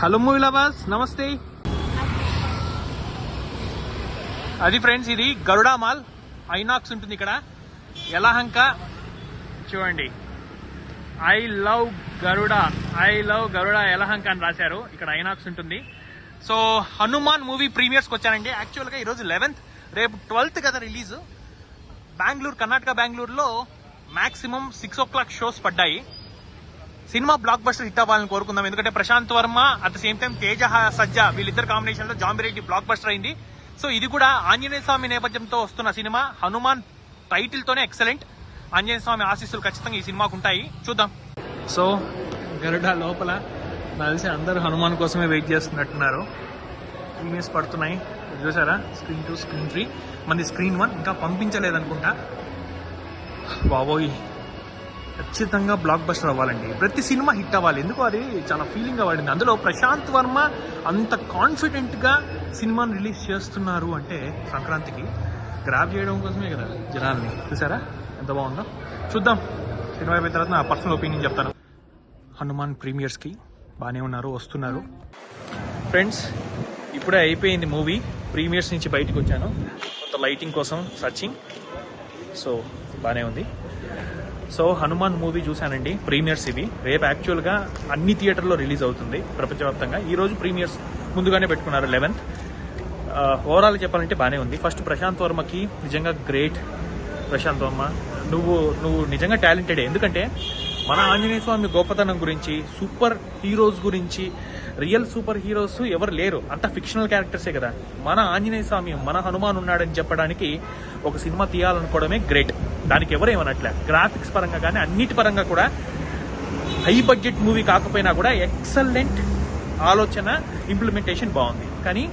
Hello movie lovers నమస్తే అది friends ఇది గరుడా మాల్. ఐనాక్స్ ఉంటుంది ఇక్కడ. యలహంక. చూడండి. I love Garuda I love Garuda Yelahanka అని రాశారు. ఇక్కడ ఐనాక్స్ ఉంటుంది. సో హనుమాన్ మూవీ ప్రీమియర్స్కి వచ్చానండి. యాక్చువల్గా ఈరోజు లెవెన్త్ రేపు ట్వెల్త్ కదా రిలీజ్ బెంగళూరు కర్ణాటక బెంగళూరులో maximum six o'clock shows పడ్డాయి. సినిమా బ్లాక్ బస్టర్ హిట్ అవ్వాలని కోరుకుందాం. ఎందుకంటే Prashanth Varma at the same time Teja Sajja Sajja వీళ్ళిద్దరు కాంబినేషన్లో జాంబిరెడ్డి బ్లాక్ బస్టర్ అయింది. సో ఇది కూడా ఆంజనేయ స్వామి నేపథ్యంతో వస్తున్న సినిమా. హనుమాన్ టైటిల్ తోనే ఎక్సలెంట్ ఆంజనేయ స్వామి ఆశీస్సులు ఖచ్చితంగా ఈ సినిమాకు ఉంటాయి. చూద్దాం. సో గరుడ లోపల కలిసి తెలిసి అందరూ హనుమాన్ కోసమే వెయిట్ చేస్తున్నట్టున్నారు. ఇమేజ్ పడుతున్నాయి. చూసారా? స్క్రీన్ టూ స్క్రీన్ త్రీ మంది స్క్రీన్ వన్ ఇంకా పంపించలేదనుకుంటా. బాబోయ్ ఖచ్చితంగా బ్లాక్ బస్టర్ అవ్వాలండి. ప్రతి సినిమా హిట్ అవ్వాలి. ఎందుకు అది చాలా ఫీలింగ్ పడింది అందులో ప్రశాంత్ వర్మ అంత కాన్ఫిడెంట్గా సినిమాను సినిమాని రిలీజ్ చేస్తున్నారు అంటే సంక్రాంతికి గ్రాప్ చేయడం కోసమే కదా జనాల్ని. చూసారా? ఎంత బాగుందో. చూద్దాం. సినిమా అయిపోయిన తర్వాత నా పర్సనల్ ఒపీనియన్ చెప్తాను. హనుమాన్ ప్రీమియర్స్కి బాగానే ఉన్నారు వస్తున్నారు. ఫ్రెండ్స్ ఇప్పుడే అయిపోయింది మూవీ ప్రీమియర్స్ నుంచి బయటకు వచ్చాను. కొంత లైటింగ్ కోసం సర్చింగ్ సో బాగానే ఉంది. సో హనుమాన్ మూవీ చూశానండి ప్రీమియర్స్ ఇవి. రేపు యాక్చువల్గా అన్ని థియేటర్లో రిలీజ్ అవుతుంది ప్రపంచవ్యాప్తంగా. ఈ రోజు ప్రీమియర్స్ ముందుగానే పెట్టుకున్నారు లెవెన్త్ ఓవరాల్ చెప్పాలంటే బాగానే ఉంది. ఫస్ట్ ప్రశాంత్ వర్మకి నిజంగా గ్రేట్ ప్రశాంత్ వర్మ నువ్వు నువ్వు నిజంగా టాలెంటెడ్ ఎందుకంటే మన ఆంజనేయ స్వామి గొప్పతనం గురించి సూపర్ హీరోస్ గురించి రియల్ సూపర్ హీరోస్ ఎవరు లేరు. అంత ఫిక్షనల్ క్యారెక్టర్సే కదా. మన ఆంజనేయ స్వామి మన హనుమాన్ ఉన్నాడని చెప్పడానికి ఒక సినిమా తీయాలనుకోవడమే గ్రేట్ దానికి ఎవరు ఏమనట్లే. గ్రాఫిక్స్ పరంగా కానీ అన్నిటి పరంగా కూడా హై బడ్జెట్ మూవీ కాకపోయినా కూడా ఎక్సలెంట్ ఆలోచన ఇంప్లిమెంటేషన్ బాగుంది. కానీ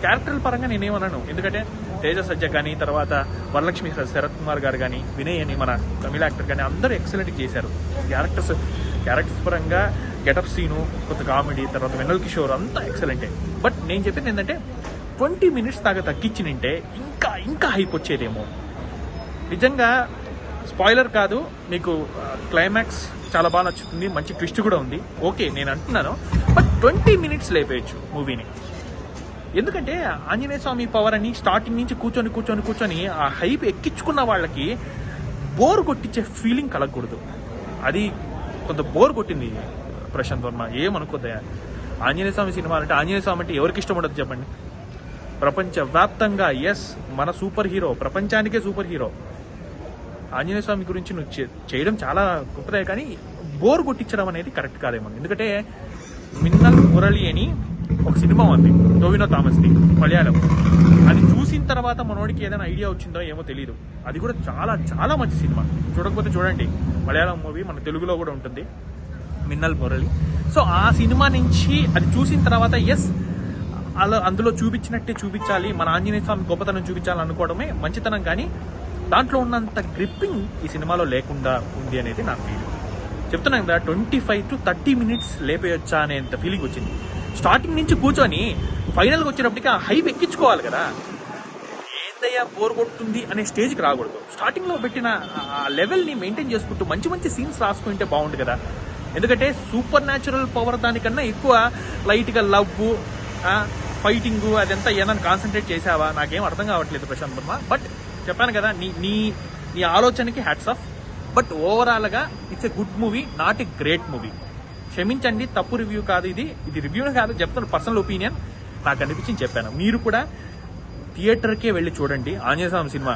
క్యారెక్టర్ పరంగా నేనేమన్నాను ఎందుకంటే తేజ సజ్జ కానీ తర్వాత వరలక్ష్మి శరత్ కుమార్ గారు కానీ వినయ్ అని మన తమిళ యాక్టర్ కానీ అందరూ ఎక్సలెంట్ చేశారు. క్యారెక్టర్స్ క్యారెక్టర్స్ పరంగా గెటప్ సీను కొంత కామెడీ తర్వాత వెన్నల్ కిషోర్ అంతా ఎక్సలెంటే బట్ నేను చెప్పింది ఏంటంటే ట్వంటీ మినిట్స్ దాకా తగ్గించినంటే ఇంకా ఇంకా హైప్ వచ్చేదేమో. నిజంగా స్పాయిలర్ కాదు మీకు క్లైమాక్స్ చాలా బాగా నచ్చుతుంది మంచి ట్విస్ట్ కూడా ఉంది. ఓకే నేను అంటున్నాను బట్ ట్వంటీ మినిట్స్ లేపేయచ్చు మూవీని ఎందుకంటే ఆంజనేయ స్వామి పవర్ అని స్టార్టింగ్ నుంచి కూర్చొని కూర్చొని కూర్చొని ఆ హైప్ ఎక్కించుకున్న వాళ్ళకి బోర్ కొట్టించే ఫీలింగ్ కలగకూడదు. అది కొంత బోర్ కొట్టింది. ప్రశాంత్ వర్మ ఏమనుకోదయా ఆంజనేయ స్వామి సినిమా అంటే ఆంజనేయ స్వామి అంటే ఎవరికి ఇష్టం ఉండదు చెప్పండి. ప్రపంచవ్యాప్తంగా ఎస్ మన సూపర్ హీరో ప్రపంచానికే సూపర్ హీరో. ఆంజనేయ స్వామి గురించి నువ్వు చేయడం చాలా గొప్పదే కానీ బోర్ కొట్టించడం అనేది కరెక్ట్ కాదేమో. ఎందుకంటే మిన్నల్ మురళి అని ఒక సినిమా ఉంది టోవినో థామస్ది మలయాళం. అది చూసిన తర్వాత మనోడికి ఏదైనా ఐడియా వచ్చిందో ఏమో తెలియదు అది కూడా చాలా చాలా మంచి సినిమా. చూడకపోతే చూడండి. మలయాళం మూవీ మన తెలుగులో కూడా ఉంటుంది. మిన్నల్ మురళి. సో ఆ సినిమా నుంచి అది చూసిన తర్వాత ఎస్ అలా అందులో చూపించినట్టే చూపించాలి మన ఆంజనేయ స్వామి గొప్పతనం చూపించాలి అనుకోవడమే మంచితనం కానీ దాంట్లో ఉన్నంత గ్రిప్పింగ్ ఈ సినిమాలో లేకుండా ఉంది అనేది నా ఫీలింగ్ చెప్తున్నాను కదా twenty five to thirty minutes లేపేయొచ్చా అనేంత ఫీలింగ్ వచ్చింది. స్టార్టింగ్ నుంచి కూర్చొని ఫైనల్కి వచ్చినప్పటికీ ఆ హైప్ ఎక్కించుకోవాలి కదా. ఏందయ్యా బోర్ కొడుతుంది అనే స్టేజ్కి రాకూడదు. స్టార్టింగ్లో పెట్టిన ఆ లెవెల్ని మెయింటైన్ చేసుకుంటూ మంచి మంచి సీన్స్ రాసుకుంటే బాగుండు కదా. ఎందుకంటే సూపర్ న్యాచురల్ పవర్ దానికన్నా ఎక్కువ లైట్గా లవ్ ఫైటింగ్ అదంతా ఏదైనా కాన్సన్ట్రేట్ చేసావా నాకేం అర్థం కావట్లేదు ప్రశాంత్ వర్మ. బట్ చెప్పాను కదా నీ నీ నీ ఆలోచనకి హ్యాట్స్ ఆఫ్ బట్ ఓవరాల్గా it's a good movie not a great movie క్షమించండి తప్పు రివ్యూ కాదు ఇది. ఇది రివ్యూ కాదు చెప్తాను పర్సనల్ ఒపీనియన్ నాకు అనిపించింది చెప్పాను. మీరు కూడా థియేటర్కే వెళ్ళి చూడండి. ఆంజనేయ సినిమా.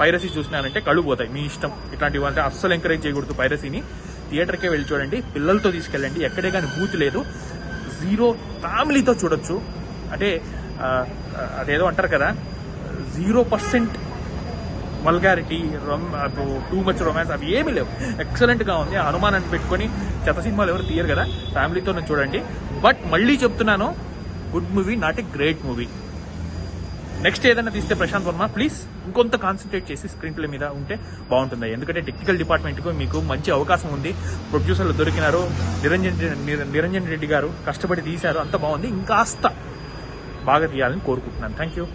పైరసీ చూసినానంటే కళ్ళు పోతాయి. మీ ఇష్టం. ఇట్లాంటివి అంటే అస్సలు ఎంకరేజ్ చేయకూడదు పైరసీని. థియేటర్కే వెళ్ళి చూడండి. పిల్లలతో తీసుకెళ్ళండి. ఎక్కడే కానీ బూత్ లేదు. జీరో ఫ్యామిలీతో చూడొచ్చు. అంటే అదేదో అంటారు కదా. Zero percent vulgarity too much romance అవి ఏమీ లేవు. ఎక్సలెంట్గా ఉంది. అనుమానాన్ని పెట్టుకొని చెత్త సినిమాలు ఎవరు తీయరు కదా. ఫ్యామిలీతో చూడండి. బట్ మళ్ళీ చెప్తున్నాను. Good movie not a great movie next ఏదైనా తీస్తే ప్రశాంత్ వర్మ ప్లీజ్ ఇంకొంత కాన్సన్ట్రేట్ చేసి స్క్రీన్ ప్లే మీద ఉంటే బాగుంటుంది. ఎందుకంటే టెక్నికల్ డిపార్ట్మెంట్కు మీకు మంచి అవకాశం ఉంది. ప్రొడ్యూసర్లు దొరికినారు. నిరంజన్ నిరంజన్ రెడ్డి గారు కష్టపడి తీశారు. అంత బాగుంది. ఇంకాస్త బాగా తీయాలని కోరుకుంటున్నాను. Thank you